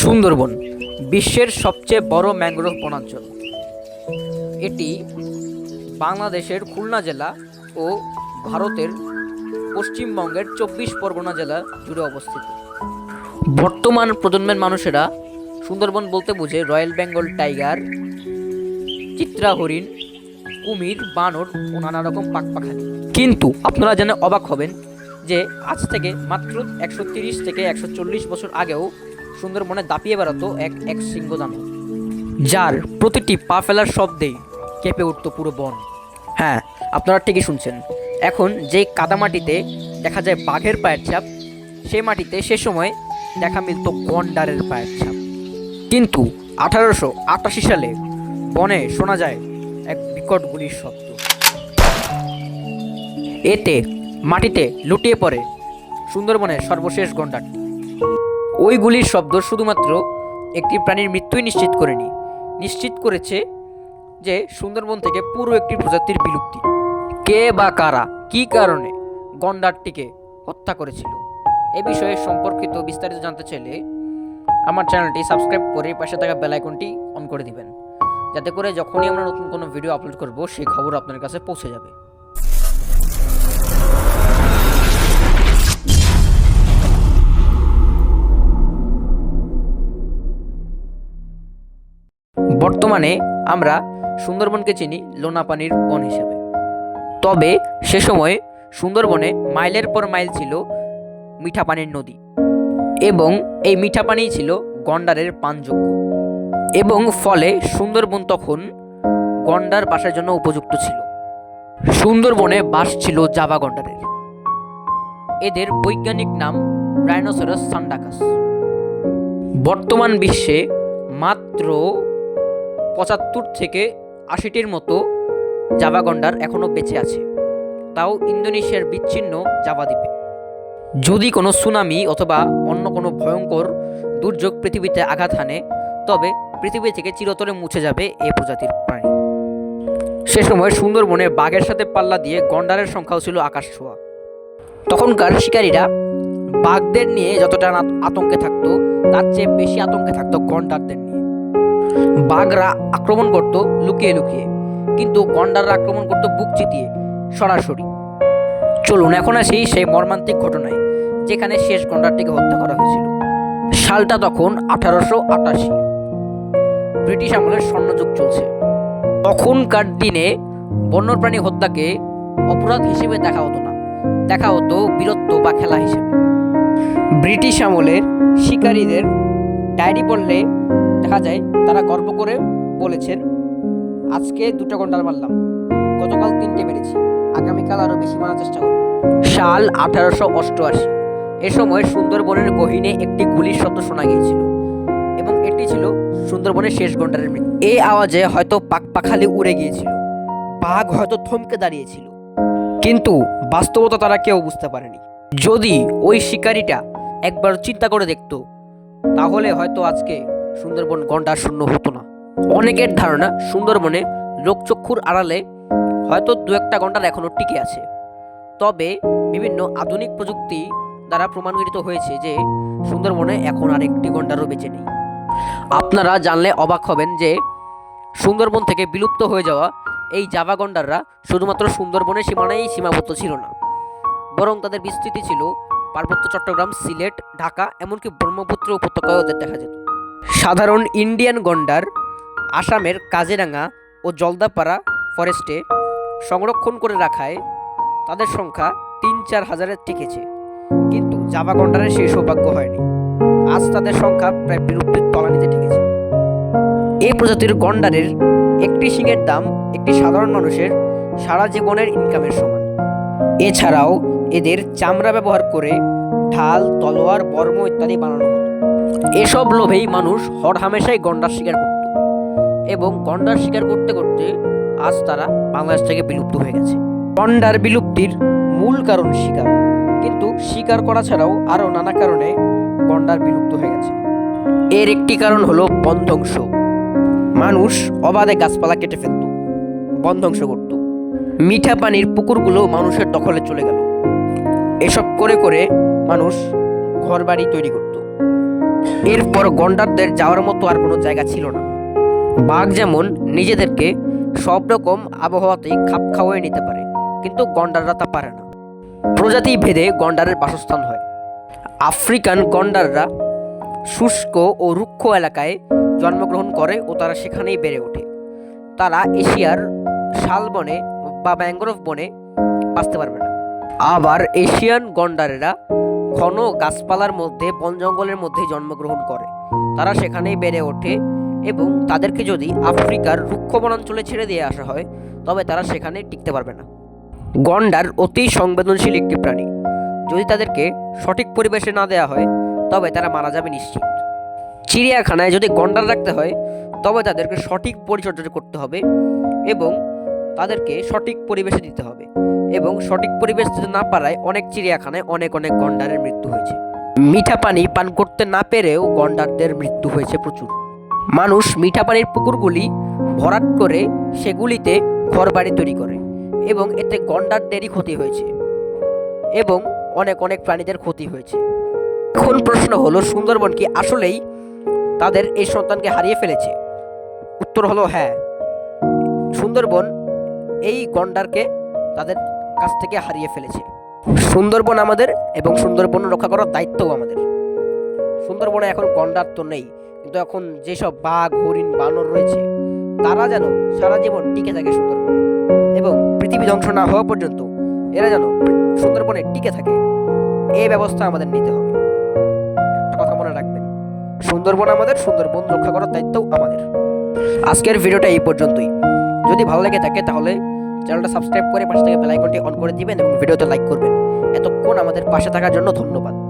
সুন্দরবন, বিশ্বের সবচেয়ে বড় ম্যানগ্রোভ বনাঞ্চল। এটি বাংলাদেশের খুলনা জেলা ও ভারতের পশ্চিমবঙ্গের চব্বিশ পরগনা জেলা জুড়ে অবস্থিত। বর্তমান প্রজন্মের মানুষেরা সুন্দরবন বলতে বোঝে রয়্যাল বেঙ্গল টাইগার চিত্রা হরিণ কুমির, বানর ও নানা রকম পাকপাখালি কিন্তু আপনারা জেনে অবাক হবেন যে আজ থেকে মাত্র একশো থেকে একশো চল্লিশ বছর আগেও সুন্দরবনে দাপিয়ে বেড়াতো এক এক সিংহ দানব যার প্রতিটি পা ফেলার শব্দেই কেঁপে উঠত পুরো বন। হ্যাঁ আপনারা ঠিকই শুনছেন। এখন যে কাদামাটিতে দেখা যায় বাঘের পায়ের ছাপ সেই মাটিতে সে সময় দেখা মিলত গন্ডারের পায়ের ছাপ। কিন্তু আঠারোশো আটাশি সালে বনে শোনা যায় এক বিকট গুলির শব্দ। এতে মাটিতে লুটিয়ে পড়ে সুন্দরবনের সর্বশেষ গন্ডারটি ওই গুলির শব্দ শুধুমাত্র একটি প্রাণীর মৃত্যুই নিশ্চিত করেনি। নিশ্চিত করেছে যে সুন্দরবন থেকে পুরো একটি প্রজাতির বিলুপ্তি। কে বা কারা, কী কারণে গন্ডারটিকে হত্যা করেছিল, এ বিষয়ে সম্পর্কিত বিস্তারিত জানতে চাইলে আমার চ্যানেলটি সাবস্ক্রাইব করে পাশে থাকা বেল আইকনটি অন করে দিবেন। যাতে করে যখনই আমরা নতুন কোনো ভিডিও আপলোড করব, সেই খবর আপনার কাছে পৌঁছে যাবে। বর্তমানে আমরা সুন্দরবনকে চিনি লোনা পানির বন হিসেবে। তবে সে সময় সুন্দরবনে মাইলের পর মাইল ছিল মিঠা পানির নদী এবং এই মিঠা পানি ছিল গন্ডারের পানযোগ্য। এবং ফলে সুন্দরবন তখন গন্ডার বাসের জন্য উপযুক্ত ছিল। সুন্দরবনে বাস ছিল জাভা গন্ডারের। এদের বৈজ্ঞানিক নাম রাইনোসেরাস সান্ডাকাস। বর্তমান বিশ্বে মাত্র পঁচাত্তর থেকে আশিটির মতো জাভা গন্ডার এখনও বেঁচে আছে। তাও ইন্দোনেশিয়ার বিচ্ছিন্ন জাভা দ্বীপে। যদি কোনো সুনামি অথবা অন্য কোনো ভয়ঙ্কর দুর্যোগ পৃথিবীতে আঘাত হানে, তবে পৃথিবী থেকে চিরতরে মুছে যাবে এই প্রজাতির প্রাণী। সে সময় সুন্দরবনে বাঘের সাথে পাল্লা দিয়ে গন্ডারের সংখ্যাও ছিল আকাশ ছোঁয়া। তখনকার শিকারীরা বাঘদের নিয়ে যতটা আতঙ্কে থাকতো, তার চেয়ে বেশি আতঙ্কে থাকতো গন্ডারদের বাঘরা আক্রমণ করত লুকিয়ে লুকিয়ে। কিন্তু গন্ডাররা আক্রমণ করত বুক চিতিয়ে, সরাসরি। চলুন, এখন আসি সেই মর্মান্তিক ঘটনায়, যেখানে শেষ গন্ডারটিকে হত্যা করা হয়েছিল। সালটা তখন আঠারোশো আটাশি। ব্রিটিশ আমলের স্বর্ণযুগ চলছে। তখনকার দিনে বন্যপ্রাণী হত্যাকে অপরাধ হিসেবে দেখা হতো না। দেখা হতো বীরত্ব বা খেলা হিসেবে। ব্রিটিশ আমলের শিকারীদের ডায়েরি পড়লে দেখা যায় তারা গর্ব করে বলেছেন, আজকে দুটো গন্ডার মারলাম। গতকাল তিনটে মেরেছি। আগামীকাল আরও বেশি মারার চেষ্টা করব। সাল আঠারোশো অষ্টআশি। এ সময় সুন্দরবনের গহীনে একটি গুলির শব্দ শোনা গিয়েছিল এবং এটি ছিল সুন্দরবনের শেষ গন্ডারের মৃত্যু। এই আওয়াজে হয়তো পাকপাখালি উড়ে গিয়েছিল। বাঘ হয়তো থমকে দাঁড়িয়েছিল। কিন্তু বাস্তবতা তারা কেউ বুঝতে পারেনি। যদি ওই শিকারিটা একবার চিন্তা করে দেখত, তাহলে হয়তো আজকে সুন্দরবন গন্ডার শূন্য হতো না। অনেকের ধারণা সুন্দরবনে লোকচক্ষুর আড়ালে হয়তো দু একটা গন্ডার এখনও টিকে আছে। তবে বিভিন্ন আধুনিক প্রযুক্তি দ্বারা প্রমাণিত হয়েছে যে সুন্দরবনে এখন আর একটি গন্ডারও বেঁচে নেই। আপনারা জানলে অবাক হবেন যে সুন্দরবন থেকে বিলুপ্ত হয়ে যাওয়া এই জাভা গন্ডাররা শুধুমাত্র সুন্দরবনের সীমানায় সীমাবদ্ধ ছিল না। বরং তাদের বিস্তৃতি ছিল পার্বত্য চট্টগ্রাম, সিলেট, ঢাকা, এমনকি ব্রহ্মপুত্র উপত্যকায় ওদের দেখা যেত। সাধারণ ইন্ডিয়ান গন্ডার, আসামের কাজিরাঙ্গা ও জলদাপাড়া ফরেস্টে সংরক্ষণ করে রাখায় তাদের সংখ্যা তিন চার হাজারে টিকেছে। কিন্তু জাভা গন্ডারের সেই সৌভাগ্য হয়নি। আজ তাদের সংখ্যা প্রায় বিলুপ্তির তলানিতে ঠেকেছে। এই প্রজাতির গন্ডারের একটি শিঙের দাম একটি সাধারণ মানুষের সারা জীবনের ইনকামের সমান। এছাড়াও এদের চামড়া ব্যবহার করে ঢাল, তলোয়ার, বর্ম ইত্যাদি বানানো হতো। এসব লোভেই মানুষ হরহামেশাই গন্ডার শিকার করত এবং গন্ডার শিকার করতে করতে আজ তারা বাংলাদেশ থেকে বিলুপ্ত হয়ে গেছে। গন্ডার বিলুপ্তির মূল কারণ শিকার, কিন্তু শিকার করা ছাড়াও আরও নানা কারণে গন্ডার বিলুপ্ত হয়ে গেছে। এর একটি কারণ হলো বন ধ্বংস মানুষ অবাধে গাছপালা কেটে ফেলত বন ধ্বংস করত। মিঠা পানির পুকুরগুলো মানুষের দখলে চলে গেল। এসব করে করে মানুষ ঘরবাড়ি তৈরি করত। এরপর গন্ডারদের যাওয়ার মতো আর কোনো জায়গা ছিল না। বাঘ যেমন নিজেদেরকে সব রকম আবহাওয়াতেই খাপ খাওয়াই নিতে পারে, কিন্তু গন্ডাররা তা পারে না। প্রজাতি ভেদে গন্ডারের বাসস্থান হয়। আফ্রিকান গন্ডাররা শুষ্ক ও রুক্ষ এলাকায় জন্মগ্রহণ করে ও তারা সেখানেই বেড়ে ওঠে। তারা এশিয়ার শালবনে বা ম্যাঙ্গ্রোভ বনে বাঁচতে পারবে না। আবার এশিয়ান গন্ডারেরা ঘন গাছপালার মধ্যে, বন জঙ্গলের মধ্যে জন্মগ্রহণ করে। তারা সেখানেই বেড়ে ওঠে এবং তাদেরকে যদি আফ্রিকার রুক্ষ বনাঞ্চলে ছেড়ে দিয়ে আসা হয়, তবে তারা সেখানে টিকতে পারবে না। গন্ডার অতি সংবেদনশীল একটি প্রাণী। যদি তাদেরকে সঠিক পরিবেশে না দেওয়া হয়, তবে তারা মারা যাবে নিশ্চিত। চিড়িয়াখানায় যদি গন্ডার রাখতে হয়, তবে তাদেরকে সঠিক পরিচর্যা করতে হবে এবং তাদেরকে সঠিক পরিবেশে দিতে হবে। এবং সঠিক পরিবেশ দিতে না পারায় অনেক চিড়িয়াখানায় অনেক অনেক গন্ডারের মৃত্যু হয়েছে। মিঠা পানি পান করতে না পেরেও গন্ডারদের মৃত্যু হয়েছে প্রচুর। মানুষ মিঠা পানির পুকুরগুলি ভরাট করে সেগুলিতে ঘরবাড়ি তৈরি করে এবং এতে গন্ডারদেরই ক্ষতি হয়েছে এবং অনেক অনেক প্রাণীদের ক্ষতি হয়েছে। এখন প্রশ্ন হলো, সুন্দরবন কি আসলেই তাদের এই সন্তানকে হারিয়ে ফেলেছে? উত্তর হলো হ্যাঁ। সুন্দরবন এই গন্ডারকে তাদের কাছ থেকে হারিয়ে ফেলেছে। সুন্দরবন আমাদের এবং সুন্দরবন রক্ষা করার দায়িত্বও আমাদের। সুন্দরবনে এখন গন্ডার তো নেই, কিন্তু এখন যেসব বাঘ, হরিণ, বানর রয়েছে, তারা যেন সারা জীবন টিকে থাকে সুন্দরবনে এবং পৃথিবী ধ্বংস না হওয়া পর্যন্ত এরা যেন সুন্দরবনে টিকে থাকে। এই ব্যবস্থা আমাদের নিতে হবে। একটা কথা মনে রাখবেন, সুন্দরবন আমাদের, সুন্দরবন রক্ষা করার দায়িত্বও আমাদের। আজকের ভিডিওটা এই পর্যন্তই। যদি ভালো লেগে থাকে তাহলে চ্যানেলটা সাবস্ক্রাইব করে পাশে থেকে বেল আইকনটি অন করে দিবেন এবং ভিডিওতে লাইক করবেন। এতক্ষণ আমাদের পাশে থাকার জন্য ধন্যবাদ।